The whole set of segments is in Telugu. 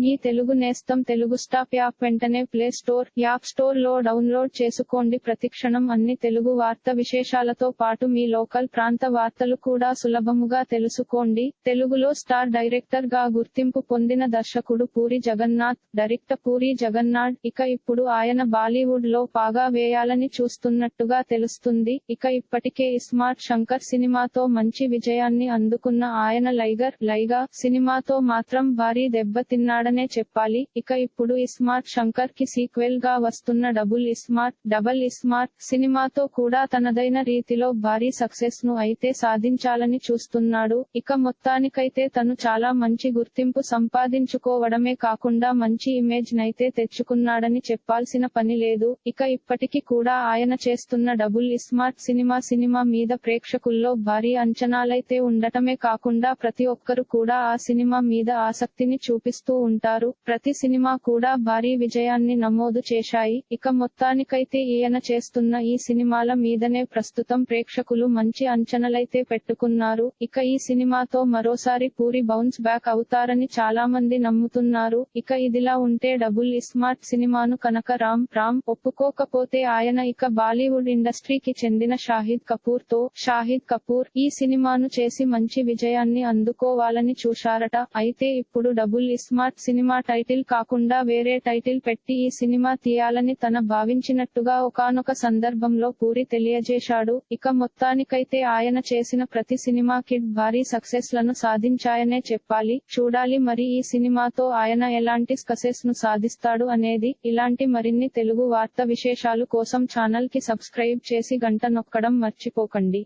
మీ తెలుగు నేస్తం తెలుగు స్టాప్ యాప్ వెంటనే ప్లే స్టోర్ యాప్ స్టోర్లో డౌన్లోడ్ చేసుకోండి. ప్రతిక్షణం అన్ని తెలుగు వార్త విశేషాలతో పాటు మీ లోకల్ ప్రాంత వార్తలు కూడా సులభముగా తెలుసుకోండి. తెలుగులో స్టార్ డైరెక్టర్గా గుర్తింపు పొందిన దర్శకుడు పూరి జగన్నాథ్ డైరెక్టర్ పూరి జగన్నాథ్ ఇక ఇప్పుడు ఆయన బాలీవుడ్లో పాగా వేయాలని చూస్తున్నట్టుగా తెలుస్తుంది. ఇక ఇప్పటికే ఇస్మార్ట్ శంకర్ సినిమాతో మంచి విజయాన్ని అందుకున్న ఆయన లైగర్ లైగా సినిమాతో మాత్రం భారీ దెబ్బతిన్నాడు చెప్పాలి. ఇక ఇప్పుడు ఇస్మార్ట్ శంకర్కి సీక్వెల్గా వస్తున్న డబుల్ ఇస్మార్ట్ డబల్ ఇస్మార్ట్ సినిమాతో కూడా తనదైన రీతిలో భారీ సక్సెస్ను అయితే సాధించాలని చూస్తున్నాడు. ఇక మొత్తానికైతే తను చాలా మంచి గుర్తింపు సంపాదించుకోవడమే కాకుండా మంచి ఇమేజ్ నైతే తెచ్చుకున్నాడని చెప్పాల్సిన పని లేదు. ఇక ఇప్పటికీ కూడా ఆయన చేస్తున్న డబుల్ ఇస్మార్ట్ సినిమా సినిమా మీద ప్రేక్షకుల్లో భారీ అంచనాలైతే ఉండటమే కాకుండా ప్రతి ఒక్కరు కూడా ఆ సినిమా మీద ఆసక్తిని చూపిస్తూ ఉంటారు ప్రతి సినిమా కూడా భారీ విజయాన్ని నమోదు చేశాయి. ఇక మొత్తానికైతే ఈయన చేస్తున్న ఈ సినిమాల మీదనే ప్రస్తుతం ప్రేక్షకులు మంచి అంచనలైతే పెట్టుకున్నారు. ఇక ఈ సినిమాతో మరోసారి పూరి బౌన్స్ బ్యాక్ అవుతారని చాలా మంది నమ్ముతున్నారు. ఇక ఇదిలా ఉంటే డబుల్ ఇస్మార్ట్ సినిమాను కనుక రామ్ రామ్ ఒప్పుకోకపోతే ఆయన ఇక బాలీవుడ్ ఇండస్ట్రీకి చెందిన షాహిద్ కపూర్తో షాహిద్ కపూర్ ఈ సినిమాను చేసి మంచి విజయాన్ని అందుకోవాలని చూశారట. అయితే ఇప్పుడు డబుల్ ఇస్మార్ట్ సినిమా టైటిల్ కాకుండా వేరే టైటిల్ పెట్టి ఈ సినిమా తీయాలని తన భావించినట్టుగా ఒకానొక సందర్భంలో పూరి తెలియజేశాడు. ఇక మొత్తానికైతే ఆయన చేసిన ప్రతి సినిమా కిడ్ భారీ సక్సెస్లను సాధించాయనే చెప్పాలి. చూడాలి మరి ఈ సినిమాతో ఆయన ఎలాంటి సక్సెస్ను సాధిస్తాడు అనేది. ఇలాంటి మరిన్ని తెలుగు వార్త విశేషాలు కోసం ఛానల్కి సబ్స్క్రైబ్ చేసి గంట నొక్కడం మర్చిపోకండి.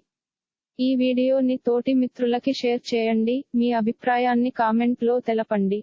ఈ వీడియోని తోటి మిత్రులకి షేర్ చేయండి. మీ అభిప్రాయాన్ని కామెంట్లో తెలపండి.